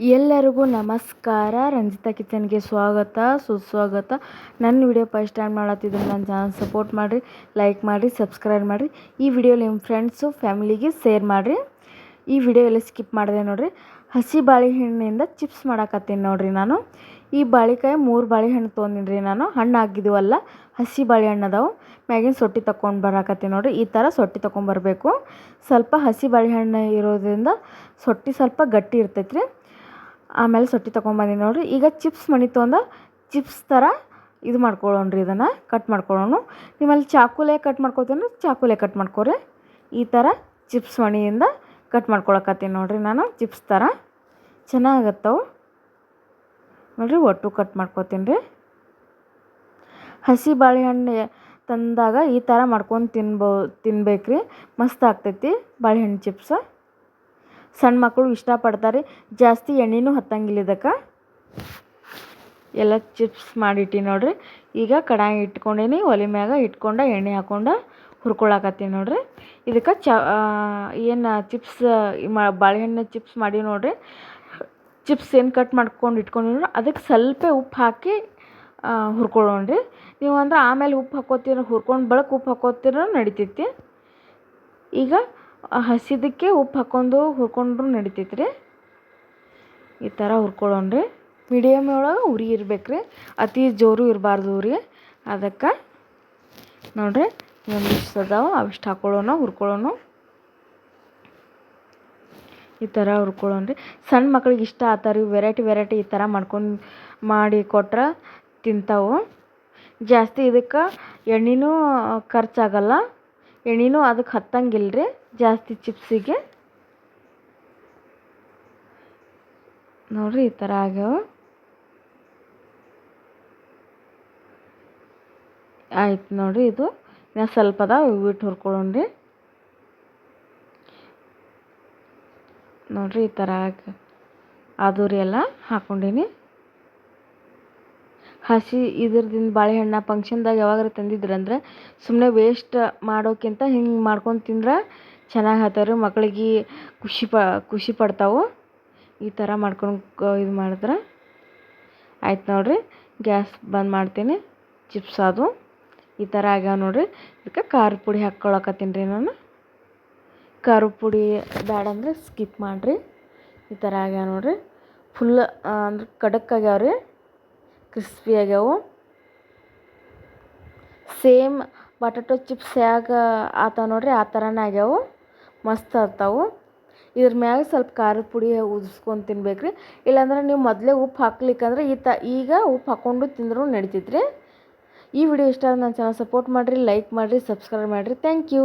ಎಲ್ಲರಿಗೂ ನಮಸ್ಕಾರ. ರಂಜಿತಾ ಕಿಚನ್ಗೆ ಸ್ವಾಗತ, ಸುಸ್ವಾಗತ. ನನ್ನ ವಿಡಿಯೋ ಫಸ್ಟ್ ಟೈಮ್ ಮಾಡತ್ತಿದ್ರೆ ನನ್ನ ಚಾನಲ್ ಸಪೋರ್ಟ್ ಮಾಡಿರಿ, ಲೈಕ್ ಮಾಡಿರಿ, ಸಬ್ಸ್ಕ್ರೈಬ್ ಮಾಡಿರಿ. ಈ ವಿಡಿಯೋ ನಿಮ್ಮ ಫ್ರೆಂಡ್ಸು, ಫ್ಯಾಮಿಲಿಗೆ ಶೇರ್ ಮಾಡಿರಿ. ಈ ವಿಡಿಯೋ ಎಲ್ಲ ಸ್ಕಿಪ್ ಮಾಡಿದೆ ನೋಡಿರಿ. ಹಸಿ ಬಾಳೆಹಣ್ಣಿಂದ ಚಿಪ್ಸ್ ಮಾಡಾಕತ್ತೀನಿ ನೋಡಿರಿ ನಾನು. ಈ ಬಾಳೆಕಾಯಿ ಮೂರು ಬಾಳೆಹಣ್ಣು ತೊಗೊಂಡಿನಿ ನಾನು. ಹಣ್ಣು ಹಸಿ ಬಾಳೆಹಣ್ಣು ಅದಾವೆ. ಮ್ಯಾಗಿನ ಸೊಟ್ಟಿ ತೊಗೊಂಡು ಬರಾಕತ್ತೀನಿ ನೋಡಿರಿ. ಈ ಥರ ಸೊಟ್ಟಿ ತೊಗೊಂಡ್ಬರಬೇಕು ಸ್ವಲ್ಪ ಹಸಿ ಬಾಳೆಹಣ್ಣು ಇರೋದ್ರಿಂದ ಸೊಟ್ಟಿ ಸ್ವಲ್ಪ ಗಟ್ಟಿ ಇರ್ತೈತೆ ರೀ ಆಮೇಲೆ ಸೊಟ್ಟಿ ತೊಗೊಂಬಂದಿನಿ ನೋಡಿರಿ. ಈಗ ಚಿಪ್ಸ್ ಮಣಿ ಅಂದ್ರೆ ಚಿಪ್ಸ್ ಥರ ಇದು ಮಾಡ್ಕೊಳ್ಳೋಣ್ರಿ ಇದನ್ನು ಕಟ್ ಮಾಡ್ಕೊಳ್ಳೋಣ ನಿಮ್ಮಲ್ಲಿ ಚಾಕುಲೆ ಕಟ್ ಮಾಡ್ಕೊತೀನಿ ಚಾಕುಲೆ ಕಟ್ ಮಾಡ್ಕೊರಿ. ಈ ಥರ ಚಿಪ್ಸ್ ಮಣಿಯಿಂದ ಕಟ್ ಮಾಡ್ಕೊಳಕತ್ತೀನಿ ನೋಡಿರಿ ನಾನು ಚಿಪ್ಸ್ ಥರ ಚೆನ್ನಾಗತ್ತವು. ನೋಡಿರಿ ಒಟ್ಟು ಕಟ್ ಮಾಡ್ಕೊತೀನಿ ರೀ ಹಸಿ ಬಾಳೆಹಣ್ಣು ತಂದಾಗ ಈ ಥರ ಮಾಡ್ಕೊಂಡು ತಿನ್ಬೋ ತಿನ್ಬೇಕು ರೀ ಮಸ್ತ್ ಆಗ್ತೈತಿ ಬಾಳೆಹಣ್ಣು ಚಿಪ್ಸ್ ಸಣ್ಣ ಮಕ್ಕಳು ಇಷ್ಟಪಡ್ತಾರೆ. ಜಾಸ್ತಿ ಎಣ್ಣೆನೂ ಹತ್ತಂಗಿಲ್ಲ ಇದಕ್ಕೆ. ಎಲ್ಲ ಚಿಪ್ಸ್ ಮಾಡಿಟ್ಟಿ ನೋಡ್ರಿ. ಈಗ ಕಡಾಯಿ ಇಟ್ಕೊಂಡೇನಿ, ಒಲೆ ಮ್ಯಾಗ ಇಟ್ಕೊಂಡು, ಎಣ್ಣೆ ಹಾಕೊಂಡು ಹುರ್ಕೊಳಕತ್ತೀನಿ ನೋಡ್ರಿ. ಇದಕ್ಕೆ ಚ ಏನು ಚಿಪ್ಸ್ ಬಾಳೆಹಣ್ಣು ಚಿಪ್ಸ್ ಮಾಡಿ ನೋಡ್ರಿ. ಚಿಪ್ಸ್ ಏನು ಕಟ್ ಮಾಡ್ಕೊಂಡು ಇಟ್ಕೊಂಡಿರೋ ಅದಕ್ಕೆ ಸ್ವಲ್ಪ ಉಪ್ಪು ಹಾಕಿ ಹುರ್ಕೊಳ್ಳೋಣ್ರಿ ನೀವು ಅಂದ್ರೆ ಆಮೇಲೆ ಉಪ್ಪು ಹಾಕೋತೀರ, ಹುರ್ಕೊಂಡು, ಬಳಕ ಉಪ್ಪು ಹಾಕೋತೀರ ನಡಿತೈತಿ. ಈಗ ಹಸಿದಕ್ಕೆ ಉಪ್ಪು ಹಾಕ್ಕೊಂಡು ಹುರ್ಕೊಂಡ್ರೂ ನಡಿತೈತೆ ರೀ. ಈ ಥರ ಹುರ್ಕೊಳ್ಳೋಣ್ರಿ ಮೀಡಿಯಮ್ ಒಳಗೆ ಉರಿ ಇರ್ಬೇಕು ರೀ. ಅತಿ ಜೋರು ಇರಬಾರ್ದು ಉರಿ ಅದಕ್ಕೆ ನೋಡಿರಿ ಒಂದಿಷ್ಟು ಅದಾವ, ಅವಿಷ್ಟು ಹಾಕೊಳ್ಳೋಣ, ಹುರ್ಕೊಳ್ಳೋಣ. ಈ ಥರ ಹುರ್ಕೊಳ್ಳೋಣ್ರಿ ಸಣ್ಣ ಮಕ್ಳಿಗೆ ಇಷ್ಟ ಆತಾರೆ ವೆರೈಟಿ ವೆರೈಟಿ ಈ ಥರ ಮಾಡ್ಕೊಂಡು, ಮಾಡಿ ಕೊಟ್ರೆ ತಿಂತಾವೆ. ಜಾಸ್ತಿ ಇದಕ್ಕೆ ಎಣ್ಣೆನೂ ಖರ್ಚಾಗಲ್ಲ. ಎಣ್ಣೆನೂ ಅದಕ್ಕೆ ಹತ್ತಂಗಿಲ್ಲ ರೀ ಜಾಸ್ತಿ ಚಿಪ್ಸಿಗೆ. ನೋಡಿರಿ ಈ ಥರ ಆಗ್ಯಾವ. ಆಯ್ತು ನೋಡಿರಿ ಇದು. ನಾ ಸ್ವಲ್ಪ ಅದಾವ ಬಿಟ್ಟು ಹುರ್ಕೊಳ್ಳೋಣ್ರಿ. ನೋಡಿರಿ ಈ ಥರ ಅದು ರೀ ಎಲ್ಲ ಹಾಕ್ಕೊಂಡೀನಿ ಹಸಿ ಇದ್ರದಿಂದ ಬಾಳೆಹಣ್ಣು ಫಂಕ್ಷನ್ದಾಗ ಯಾವಾಗಾರ ತಂದಿದ್ರಂದ್ರೆ ಸುಮ್ಮನೆ ವೇಸ್ಟ್ ಮಾಡೋಕ್ಕಿಂತ ಹಿಂಗೆ ಮಾಡ್ಕೊಂಡು ತಿಂದ್ರೆ ಚೆನ್ನಾಗಿ ಆಗ್ತಾವ್ರಿ ಮಕ್ಳಿಗೆ ಖುಷಿ ಪ, ಖುಷಿ ಪಡ್ತಾವೆ. ಈ ಥರ ಮಾಡ್ಕೊಂಡು ಇದು ಮಾಡಿದ್ರೆ ಆಯ್ತು ನೋಡಿರಿ, ಗ್ಯಾಸ್ ಬಂದ್ ಮಾಡ್ತೀನಿ, ಚಿಪ್ಸ್ ಅದು. ಈ ಥರ ಆಗ್ಯಾವ ನೋಡಿರಿ, ಇದಕ್ಕೆ ಖಾರದ ಪುಡಿ ಹಾಕ್ಕೊಳಕತ್ತೀನಿ ರೀ ನಾನು. ಖಾರದ ಪುಡಿ ಬೇಡ ಅಂದರೆ ಸ್ಕಿಪ್ ಮಾಡಿರಿ, ಈ ಥರ ಆಗ್ಯಾವ ನೋಡಿರಿ. ಫುಲ್ ಅಂದ್ರೆ ಖಡಕ್ ಆಗ್ಯಾವ ರೀ ಕ್ರಿಸ್ಪಿ ಆಗ್ಯಾವು ಸೇಮ್ ಬಟಾಟೊ ಚಿಪ್ಸ್ ಹ್ಯಾಗ ಆತಾವ ನೋಡ್ರಿ, ಆ ಥರನೇ ಆಗ್ಯಾವು. ಮಸ್ತ್ ಆಗ್ತಾವು ಇದ್ರ ಮ್ಯಾಗ ಸ್ವಲ್ಪ ಖಾರದ ಪುಡಿ ಉದಿಸ್ಕೊಂಡು ತಿನ್ಬೇಕು ರೀ ಇಲ್ಲಾಂದ್ರೆ ನೀವು ಮೊದಲೇ ಉಪ್ಪು ಹಾಕ್ಲಿಕ್ಕಂದ್ರೆ ಈ ತ ಈಗ ಉಪ್ಪು ಹಾಕ್ಕೊಂಡು ತಿಂದ್ರು ನಡಿತೈತೆ ರೀ ಈ ವಿಡಿಯೋ ಇಷ್ಟ ಆದ್ರೆ ನನ್ನ ಚಾನಲ್ ಸಪೋರ್ಟ್ ಮಾಡಿರಿ ಲೈಕ್ ಮಾಡಿರಿ ಸಬ್ಸ್ಕ್ರೈಬ್ ಮಾಡಿರಿ. Thank you